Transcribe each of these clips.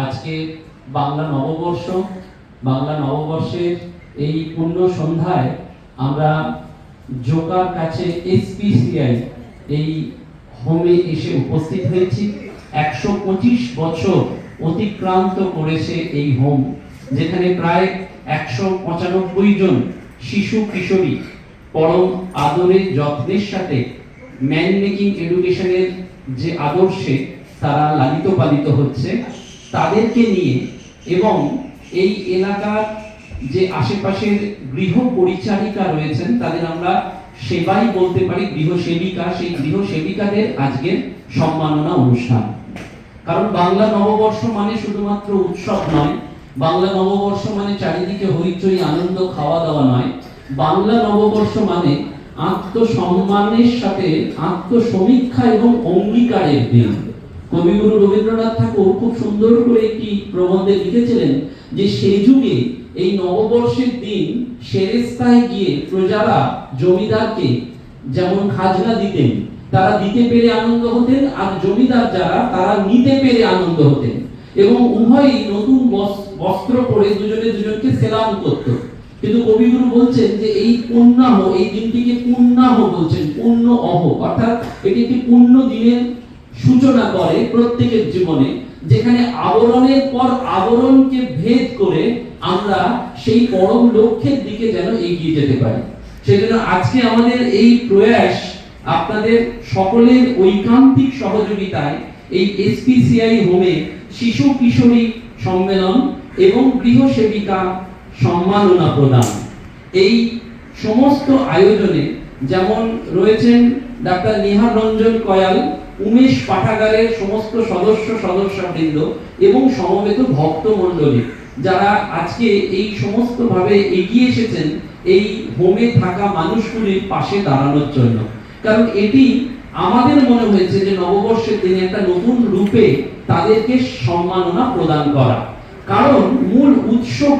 আজকে বাংলা নববর্ষ, বাংলা নববর্ষের এই পূর্ণ সন্ধ্যায় আমরা জোকার কাছে এসপিসিআই এই হোমে এসে উপস্থিত হয়েছি। একশো পঁচিশ বছর অতিক্রান্ত করেছে এই হোম, যেখানে প্রায় একশো পঁচানব্বই জন শিশু কিশোরী পরম আদরের যত্নের সাথে ম্যান মেকিং এডুকেশনের যে আদর্শে তারা লালিত পালিত হচ্ছে। তাদেরকে নিয়ে এবং এই এলাকার যে আশেপাশের গৃহ পরিচারিকা রয়েছেন, তাদের আমরা সেবাই বলতে পারি গৃহ সেবিকা। সেই গৃহ সেবিকাদের আজকের সম্মাননা অনুষ্ঠান। কারণ বাংলা নববর্ষ মানে শুধুমাত্র উৎসব নয়, বাংলা নববর্ষ মানে চারিদিকে হইচই, আনন্দ খাওয়া দাওয়া নয়। বাংলা নববর্ষ মানে আত্মসম্মানের সাথে আত্মসমীক্ষা এবং অঙ্গীকারের দিন। কবিগুরু রবীন্দ্রনাথ ঠাকুর খুব সুন্দর করে একটি প্রবন্ধে লিখেছিলেন যে সেই যুগে এই নববর্ষের দিন সেরেস্তায় গিয়ে প্রজারা জমিদারকে যেমন খাজনা দিতেন, তারা দিতে পেরে আনন্দ হতেন, আর জমিদার যারা, তারা নিতে পেরে আনন্দ হতেন। এবং উভয়ই নতুন বস- বস্ত্র পরে দুজনে দুজনকে সেলাম করত। কিন্তু কবিগুরু বলছেন যে এই পুণ্যাহ, এই দিনটিকে পুণ্যাহ বলছেন, পুণ্য অহ, অর্থাৎ এটি একটি পুণ্য দিনের সূচনা করে প্রত্যেকের জীবনে, যেখানে আবরণের পর আবরণকে ভেদ করে আমরা সেই পরম লক্ষ্যের দিকে যেন এগিয়ে যেতে পারি। সেজন্য আজকে আমাদের এই প্রয়াস আপনাদের সকলের ঐকান্তিক সহযোগিতায় এই এসপিসিআই হোমে শিশু কিশোরী সম্মেলন এবং গৃহ সেবিকা সম্মাননা প্রদান। এই সমস্ত আয়োজনে যেমন রয়েছেন ডাক্তার নিহার রঞ্জন কয়াল উমেশ পাঠাগারের সমস্ত সদস্য সদস্যবৃন্দ এবং সমবেত ভক্ত মণ্ডলী যারা আজকে এই সমস্ত ভাবে এগিয়ে এসেছেন এই হোমে থাকা মানুষগুলির পাশে দাঁড়ানোর জন্য। কারণ এটি আমাদের মনে হয়েছে যে নববর্ষের দিনে একটা নতুন রূপে তাদেরকে সম্মাননা প্রদান করা। কারণ মূল উৎসব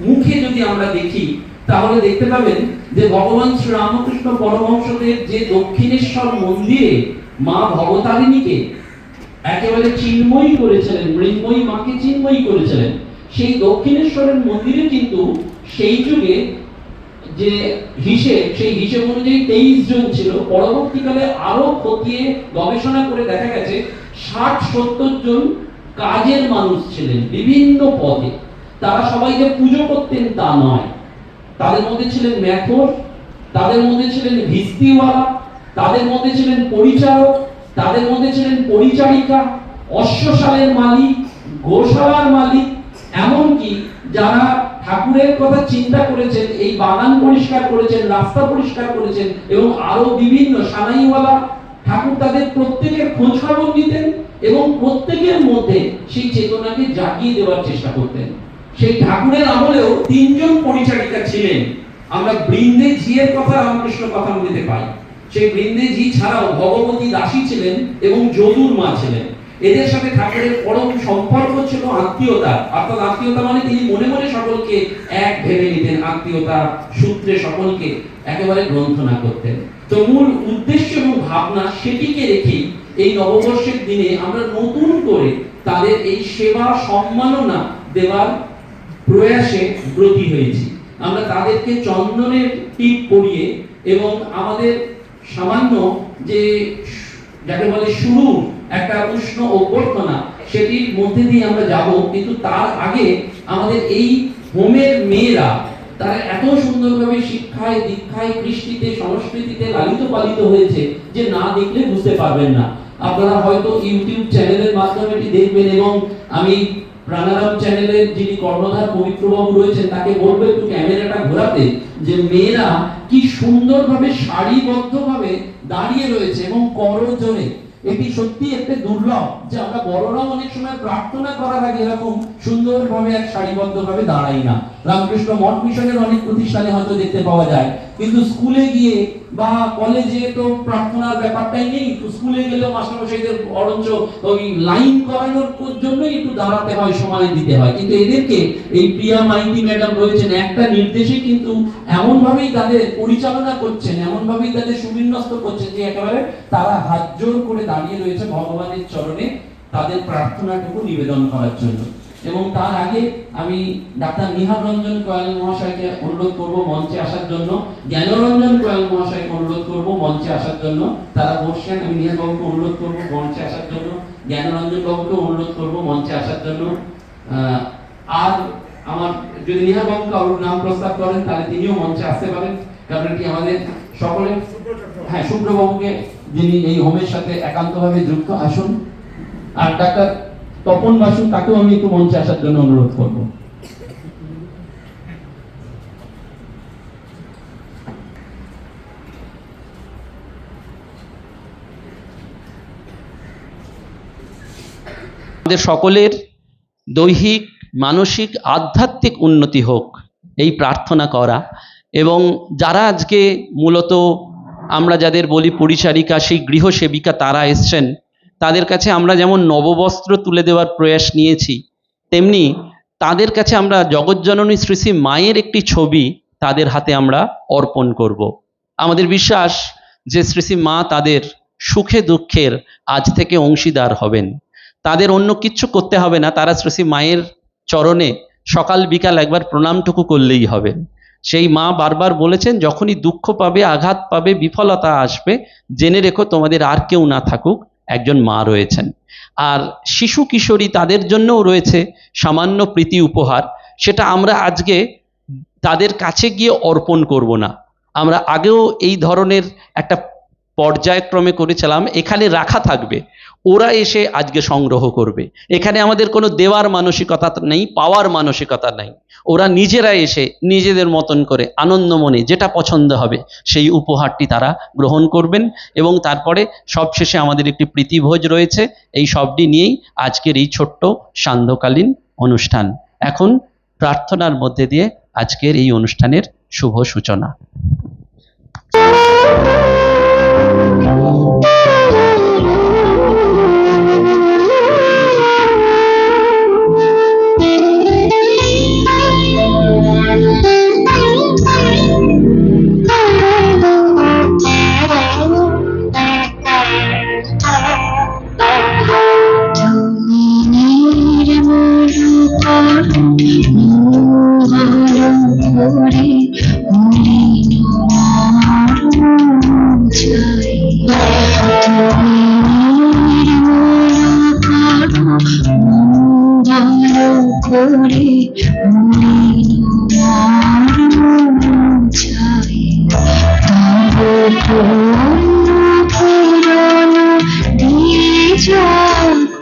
মুখে যদি আমরা দেখি, তাহলে দেখতে পাবেন যে ভগবান শ্রীরামকৃষ্ণ পরমহংসদেব যে দক্ষিণেশ্বর মন্দিরে মা ভবতারিণীকে একেবারে চিন্ময়ী করেছিলেন, মৃন্ময়ী মাকে চিন্ময়ী করেছিলেন। সেই দক্ষিণেশ্বরের মন্দিরে কিন্তু সেই যুগে যে হিসেব সেই হিসেব অনুযায়ী তেইশ জন ছিল। পরবর্তীকালে আরও খতিয়ে গবেষণা করে দেখা গেছে, ষাট সত্তর জন কাজের মানুষ ছিলেন বিভিন্ন পদে। তারা সবাই যে পুজো করতেন তা নয়। তাদের মধ্যে ছিলেন ম্যাথর, তাদের মধ্যে ছিলেন ভিস্তিওয়ালা তাদের মধ্যে ছিলেন পরিচারক তাদের মধ্যে ছিলেন পরিচারিকা, অশ্বশালের মালিক, গোশালার মালিক, এমনকি যারা ঠাকুরের কথা চিন্তা করেছেন, এই বাগান পরিষ্কার করেছেন, রাস্তা পরিষ্কার করেছেন এবং আরও বিভিন্ন সানাইওয়ালা ঠাকুর তাদের প্রত্যেকের খোঁজ খবর নিতেন এবং প্রত্যেকের মধ্যে সেই চেতনাকে জাগিয়ে দেওয়ার চেষ্টা করতেন। সেই ঠাকুরের আমলেও তিনজন পরিচারিকা ছিলেন। আমরা বৃন্দে ঝিয়ের কথা রামকৃষ্ণ কথা বলতে পাই। সেই বৃন্দে ঝি ছাড়াও ভগবতী দাসী ছিলেন এবং যদুর মা ছিলেন। এদের সাথে ঠাকুরের পরম সম্পর্ক ছিল আত্মীয়তা অর্থাৎ আত্মীয়তা মানে তিনি মনে মনে সকলকে এক ভেবে নিতেন, আত্মীয়তা সূত্রে সকলকে একেবারে গ্রন্থনা করতেন। তো মূল উদ্দেশ্য এবং ভাবনা সেটিকে রেখেই এই নববর্ষের দিনে আমরা নতুন করে তাদের এই সেবা সম্মাননা দেওয়ার প্রয়াসে ব্রতী হয়েছি। আমরা তাদেরকে চন্দনের টিপ পরিয়ে এবং আমাদের সামান্য যে যাকে বলে শুরু, একটা উষ্ণ অভ্যর্থনা, সেটির মধ্যে দিয়ে আমরা যাব, কিন্তু তার আগে আমাদের এই হোমের মেয়েরা, তারা এত সুন্দরভাবে শিক্ষায়, দীক্ষায়, কৃষ্টিতে, সংস্কৃতিতে লালিত পালিত হয়েছে যে না দেখলে বুঝতে পারবেন না। আপনারা হয়তো ইউটিউব চ্যানেলের মাধ্যমে এটি দেখবেন এবং আমি প্রাণারাম চ্যানেলের যিনি কর্ণধার পবিত্রবাবু রয়েছেন, তাকে বলব একটু ক্যামেরাটা ঘোরাতে যে মেয়েরা কি সুন্দরভাবে সারিবদ্ধভাবে দাঁড়িয়ে রয়েছে এবং করজোরে এটি সত্যি একটা দুর্লভ যে আমরা বড়রাও অনেক সময় প্রার্থনা করার আগে এরকম সুন্দরভাবে এক সারিবদ্ধভাবে দাঁড়াই না। রামকৃষ্ণ মঠ মিশনের অনেক প্রতিষ্ঠানে হয়তো দেখতে পাওয়া যায়। কিন্তু স্কুলে গিয়ে বা কলেজে তো প্রার্থনার ব্যাপারটাই নেই, তো স্কুলে গেলেও মাস্টারমশাইদের বরঞ্চ ওই লাইন করানোর জন্যই একটু দাঁড়াতে হয়, সময় দিতে হয়। কিন্তু এদেরকে এই প্রিয়া মাইতি ম্যাডাম রয়েছেন, একটা নির্দেশে কিন্তু এমন ভাবেই তাদের পরিচালনা করছেন এমন ভাবেই তাদের সুবিন্যস্ত করছেন যে একেবারে তারা হাত জোর করে দাঁড়িয়ে রয়েছে ভগবানের চরণে তাদের প্রার্থনাটুকু নিবেদন করার জন্য। এবং তার আগে আমি ডাক্তার নিহার রঞ্জন কোয়াল মহাশয়কে অনুরোধ করব মঞ্চে আসার জন্য। জ্ঞানরঞ্জন কোয়াল মহাশয়কে অনুরোধ করব মঞ্চে আসার জন্য। তারা বসছেন, আমি নিহার বাবুকে অনুরোধ করব মঞ্চে আসার জন্য। জ্ঞানরঞ্জন বাবুকে অনুরোধ করব মঞ্চে আসার জন্য। আর আমার, যদি নিহার বাবু কারোর নাম প্রস্তাব করেন, তাহলে তিনিও মঞ্চে আসতে পারেন। কারণ এটি আমাদের সকলে হ্যাঁ শুভ্রবাবুকে যিনি এই হোমের সাথে একান্তভাবে যুক্ত, আসুন। আর ডাক্তার তপন বাসু, তাকেও আমি একটু মঞ্চে আসার জন্য অনুরোধ করব। আমাদের সকলের দৈহিক, মানসিক, আধ্যাত্মিক উন্নতি হোক, এই প্রার্থনা করা এবং যারা আজকে মূলত আমরা যাদের বলি পরিচারিকা, সেই গৃহসেবিকা তারা এসছেন তাদের কাছে আমরা যেমন নববস্ত্র তুলে দেওয়ার প্রয়াস নিয়েছি, তেমনি তাদের কাছে আমরা জগজ্জননী শ্রী শ্রী মায়ের একটি ছবি তাদের হাতে আমরা অর্পণ করব। আমাদের বিশ্বাস যে শ্রী শ্রী মা তাদের সুখে দুঃখের আজ থেকে অংশীদার হবেন তাদের অন্য কিচ্ছু করতে হবে না, তারা শ্রীশ্রী মায়ের চরণে সকাল বিকাল একবার প্রণামটুকু করলেই হবে সেই মা বারবার বলেছেন, যখনই দুঃখ পাবে, আঘাত পাবে, বিফলতা আসবে, জেনে রেখো তোমাদের আর কেউ না থাকুক একজন মা রয়েছেন। আর শিশু কিশোরী তাদের জন্যও রয়েছে সামান্য প্রীতি উপহার। সেটা আমরা আজকে তাদের কাছে গিয়ে অর্পণ করব না। আমরা আগেও এই ধরনের একটা পর্যায়ক্রমে করেছিলাম, এখানে রাখা থাকবে। ওরা এসে আজকে সংগ্রহ করবে। এখানে আমাদের কোনো দেওয়ার মানসিকতা নেই, পাওয়ার মানসিকতা নেই। ওরা নিজেরা এসে নিজেদের মতন করে আনন্দ মনে যেটা পছন্দ হবে সেই উপহারটি তারা গ্রহণ করবেন এবং তারপরে সবশেষে আমাদের একটি প্রীতিভোজ রয়েছে। এই সবটি নিয়েই আজকের এই ছোট্ট সান্ধ্যকালীন অনুষ্ঠান। এখন প্রার্থনার মধ্যে দিয়ে আজকের এই অনুষ্ঠানের শুভ সূচনা।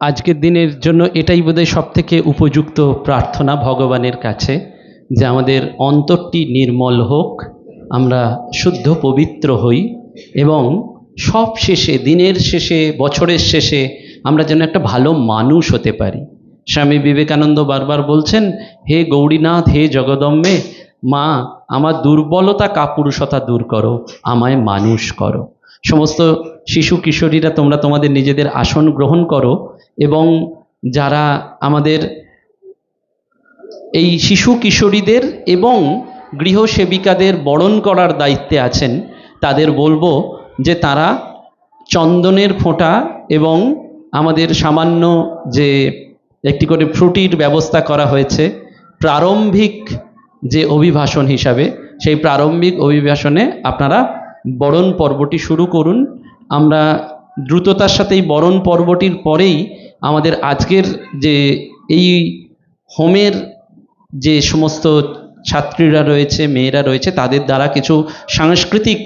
আজকের দিনের জন্য এটাই বোধহয় সব থেকে উপযুক্ত প্রার্থনা ভগবানের কাছে, যে আমাদের অন্তরটি নির্মল হোক, আমরা শুদ্ধ পবিত্র হই, এবং সব শেষে, দিনের শেষে, বছরের শেষে আমরা যেন একটা ভালো মানুষ হতে পারি। স্বামী বিবেকানন্দ বারবার বলছেন, হে গৌরীনাথ, হে জগদম্বে, মা, আমার দুর্বলতা কাপুরুষতা দূর করো, আমায় মানুষ করো। সমস্ত শিশু কিশোরীরা তোমরা তোমাদের নিজেদের আসন গ্রহণ করো এবং যারা আমাদের এই শিশু কিশোরীদের এবং গৃহসেবিকাদের বরণ করার দায়িত্বে আছেন, তাদের বলব যে তারা চন্দনের ফোঁটা এবং আমাদের সামান্য যে একটি করে ফ্রুটির ব্যবস্থা করা হয়েছে, প্রারম্ভিক যে অভিভাষণ হিসাবে, সেই প্রারম্ভিক অভিভাষণে আপনারা বরণ পর্বটি শুরু করুন আমরা দ্রুততার সাথে এই বরণ পর্বটির পরেই আমাদের আজকের যে এই হোমের যে সমস্ত ছাত্রীরা রয়েছে, মেয়েরা রয়েছে, তাদের দ্বারা কিছু সাংস্কৃতিক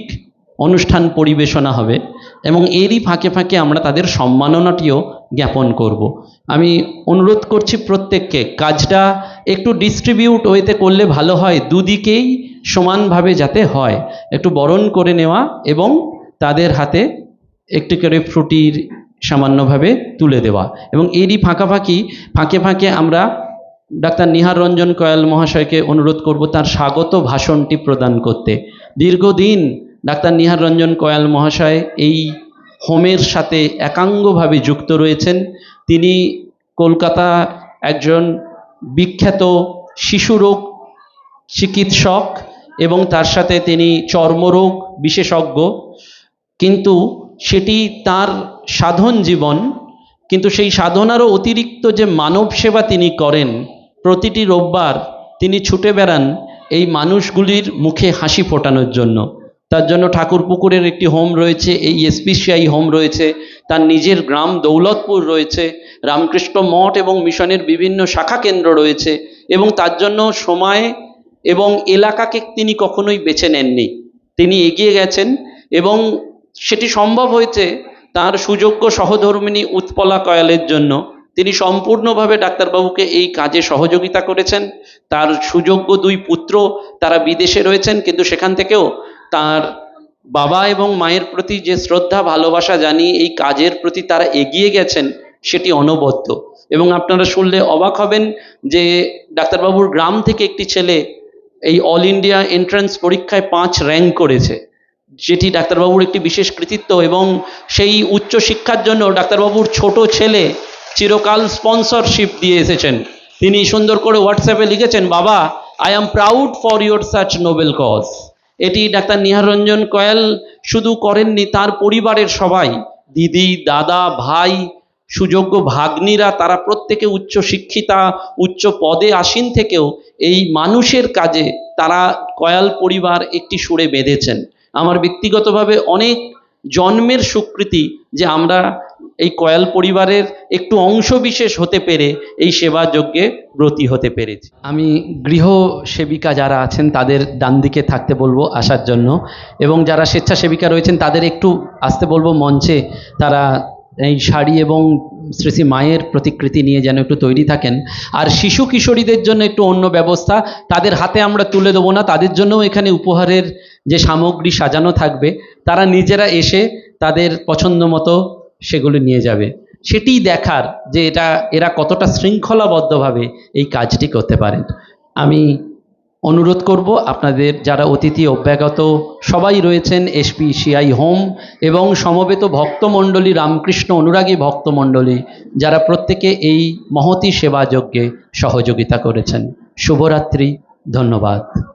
অনুষ্ঠান পরিবেশনা হবে এবং এরই ফাঁকে ফাঁকে আমরা তাদের সম্মাননাটিও জ্ঞাপন করব। আমি অনুরোধ করছি প্রত্যেককে, কাজটা একটু ডিস্ট্রিবিউট ওয়েতে করলে ভালো হয় দুদিকেই সমানভাবে যাতে হয়, একটু বরণ করে নেওয়া এবং তাদের হাতে একটু করে ফ্রুটির সামান্যভাবে তুলে দেওয়া। এবং এরই ফাঁকাফাঁকি, ফাঁকে ফাঁকে আমরা ডাক্তার নিহার রঞ্জন কয়াল মহাশয়কে অনুরোধ করব তার স্বাগত ভাষণটি প্রদান করতে। দীর্ঘদিন ডাক্তার নিহার রঞ্জন কয়াল মহাশয় এই হোমের সাথে একাঙ্গভাবে যুক্ত রয়েছেন। তিনি কলকাতা একজন বিখ্যাত শিশুরোগ চিকিৎসক এবং তার সাথে তিনি চর্মরোগ বিশেষজ্ঞ। কিন্তু সেটি তার সাধন জীবন, কিন্তু সেই সাধনারও অতিরিক্ত যে মানব সেবা তিনি করেন, প্রতিটি রোববার তিনি ছুটে বেড়ান এই মানুষগুলির মুখে হাসি ফোটানোর জন্য। তার জন্য ঠাকুরপুকুরের একটি হোম রয়েছে, এই এসপিসিআই হোম রয়েছে, তার নিজের গ্রাম দৌলতপুর রয়েছে, রামকৃষ্ণ মঠ এবং মিশনের বিভিন্ন শাখা কেন্দ্র রয়েছে এবং তার জন্য সময় এবং এলাকাকে তিনি কখনোই বেছে নেননি। তিনি এগিয়ে গেছেন এবং সেটি সম্ভব হয়েছে তার সুযোগ্য সহধর্মিণী উৎপলা কয়ালের জন্য। তিনি সম্পূর্ণভাবে ডাক্তারবাবুকে এই কাজে সহযোগিতা করেছেন। তার সুযোগ্য দুই পুত্র তারা বিদেশে রয়েছেন, কিন্তু সেখান থেকেও তার বাবা এবং মায়ের প্রতি যে শ্রদ্ধা, ভালোবাসা জানিয়ে এই কাজের প্রতি তারা এগিয়ে গেছেন, সেটি অনবদ্য। এবং আপনারা শুনলে অবাক হবেন যে ডাক্তারবাবুর গ্রাম থেকে একটি ছেলে এই অল ইন্ডিয়া এন্ট্রান্স পরীক্ষায় পাঁচ র্যাঙ্ক করেছে। যেটি ডাক্তারবাবুর একটি বিশেষ কৃতিত্ব এবং সেই উচ্চ শিক্ষার জন্য ডাক্তারবাবুর ছোট ছেলে চিরকাল স্পন্সরশিপ দিয়ে এসেছেন। তিনি সুন্দর করে হোয়াটসঅ্যাপে লিখেছেন, বাবা I am proud for your such noble cause এটি ডাক্তার নিহার রঞ্জন কয়াল শুধু করেননি, তার পরিবারের সবাই, দিদি, দাদা, ভাই সুযোগ্য ভাগ্নিরা তারা প্রত্যেকে উচ্চ শিক্ষিতা, উচ্চ পদে আসীন থেকেও এই মানুষের কাজে তারা কয়াল পরিবার একটি সুরে বেঁধেছেন। আমার ব্যক্তিগতভাবে অনেক জন্মের স্বীকৃতি যে আমরা এই কয়াল পরিবারের একটু অংশ বিশেষ হতে পেরে এই সেবা যজ্ঞে ব্রতী হতে পেরেছি। আমি গৃহ সেবিকা যারা আছেন তাদের ডান দিকে থাকতে বলব আসার জন্য এবং যারা স্বেচ্ছাসেবিকা রয়েছেন তাদের একটু আসতে বলব মঞ্চে। তারা এই শাড়ি এবং শ্রী শ্রী মায়ের প্রতিকৃতি নিয়ে যেন একটু তৈরি থাকেন। আর শিশু কিশোরীদের জন্য একটু অন্য ব্যবস্থা, তাদের হাতে আমরা তুলে দেবো না, তাদের জন্যও এখানে উপহারের যে সামগ্রী সাজানো থাকবে, তারা নিজেরা এসে তাদের পছন্দ মতো সেগুলো নিয়ে যাবে। সেটিই দেখার যে এটা, এরা কতটা শৃঙ্খলাবদ্ধভাবে এই কাজটি করতে পারেন। আমি অনুরোধ করব আপনাদের যারা অতিথি অভ্যাগত সবাই রয়েছেন এসপি সিআই হোম এবং সমবেত ভক্তমণ্ডলী, রামকৃষ্ণ অনুরাগী ভক্তমণ্ডলী, যারা প্রত্যেকে এই মহতি সেবা যজ্ঞে সহযোগিতা করেছেন। শুভরাত্রি, ধন্যবাদ।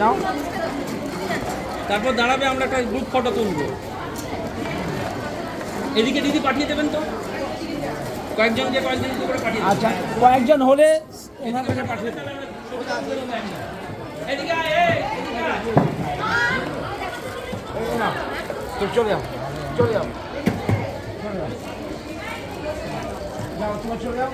নাও তারপর দাঁড়াবে আমরা একটা গ্রুপ ফটো তুলবো। এদিকে দিদি পাঠিয়ে দেবেন তো? করে পাঠিয়ে দেবেন। আচ্ছা কয়েকজন হলে ওনার কাছে পাঠিয়ে দেবো এদিকে তো চলে যাও চলে যাও যাও তোমার চলে যাও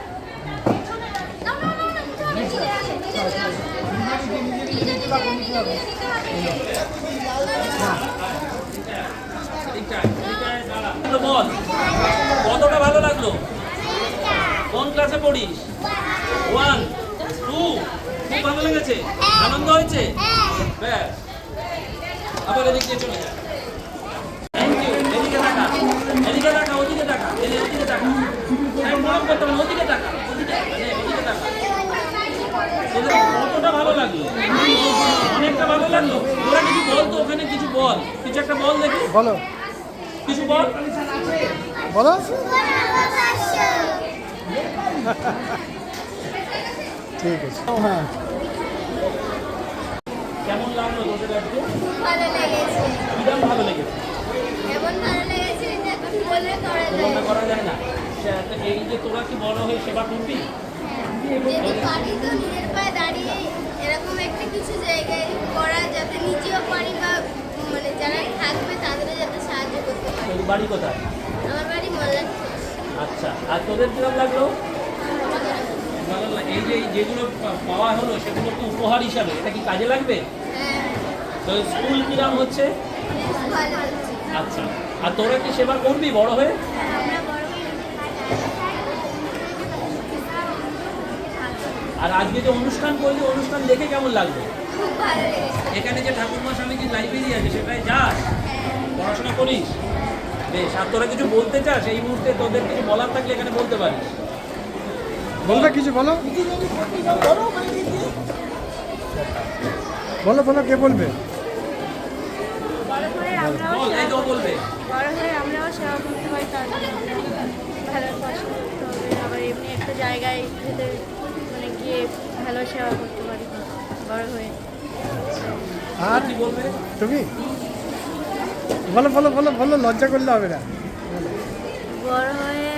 কতটা ভালো লাগল? কোন ক্লাসে পড়িস? ওয়ান টু খুব ভালো লেগেছে? আনন্দ হয়েছে? আবার এদিক চলে থ্যাংক ইউ এদিকে টাকা এদিকে টাকা ওদিকে টাকা এদিকে টাকা ওদিকে টাকা ওদিকে মানে ওদিকে টাকা তোদের কতটা ভালো লাগল? অনেকটা ভালো লাগল? তোরা কিছু বল তো ওখানে কিছু বল। কিছু একটা বল দেখি। বলো। কিছু বল? বলো। ঠিক আছে। হ্যাঁ কেমন লাগল তোদের আজকে? ভালো লেগেছে। কিরম ভালো লেগেছে। এমন ভালো লেগেছে যে বলে করা যায়। করা না। তো এই যে তোরা কি বড় হয়ে সেবা করবি? যদি পারি তো নিজের পায়ে দাঁড়িয়ে এরকম একটা কিছু জায়গায় করা যাতে নিজেও পারি বা মানে যারা থাকবে তাদেরও যাতে সাহায্য করতে পারি। তোর বাড়ি কোথায়? আমার বাড়ি মল্লার আচ্ছা আর তোদের কিরম লাগল? এই যে যেগুলো পাওয়া হলো সেগুলো তো উপহার হিসাবে এটা কি কাজে লাগবে? হ্যাঁ। তো স্কুল কিরম হচ্ছে? হচ্ছে। আচ্ছা আর তোরা কি সেবা করবি বড় হয়ে আমরা বড় হয়ে আর আজকে যে অনুষ্ঠান করলি অনুষ্ঠান দেখে কেমন লেগেছে। এখানে যে ঠাকুরমা স্বামীজির লাইব্রেরি আছে সেটাই যাস পড়াশোনা করিস? বেশ আর তোরা কিছু বলতে চাস? এই মুহূর্তে তোদের কিছু বলার থাকলে এখানে বলতে পারিস। বলবে কিছু বলো? বলো বলো কে বলবে? বড় হয়ে আমরাও হয়ে সেবা করতে পারি তার জন্য। ভালো হবে। আবার এমনি একটা জায়গায় যেতে মানে গিয়ে ভালো সেবা করতে পারি। বড় হয়ে। আর তুমি? বলো বলো বলো বলো লজ্জা করলে হবে না। বড় হয়ে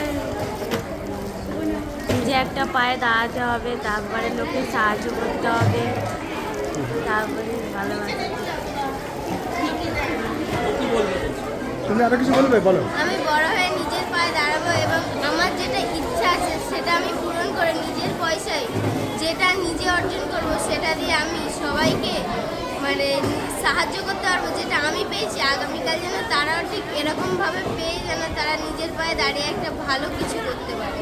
নিজে একটা পায়ে দাঁড়াতে হবে তারপরে লোকের সাহায্য করতে হবে তারপরে ভালোবাসা। তুমি আরও কিছু বলবে? বলো। আমি বড় হয়ে পায়ে দাঁড়াবো এবং আমার যেটা ইচ্ছা আছে সেটা আমি পূরণ করে নিজের পয়সায় যেটা নিজে অর্জন করব সেটা দিয়ে আমি সবাইকে মানে সাহায্য করতে পারব, যেটা আমি পেয়েছি। আগামীকাল যেন তারাও ঠিক এরকমভাবে পেয়ে যেন তারা নিজের পায়ে দাঁড়িয়ে একটা ভালো কিছু করতে পারে।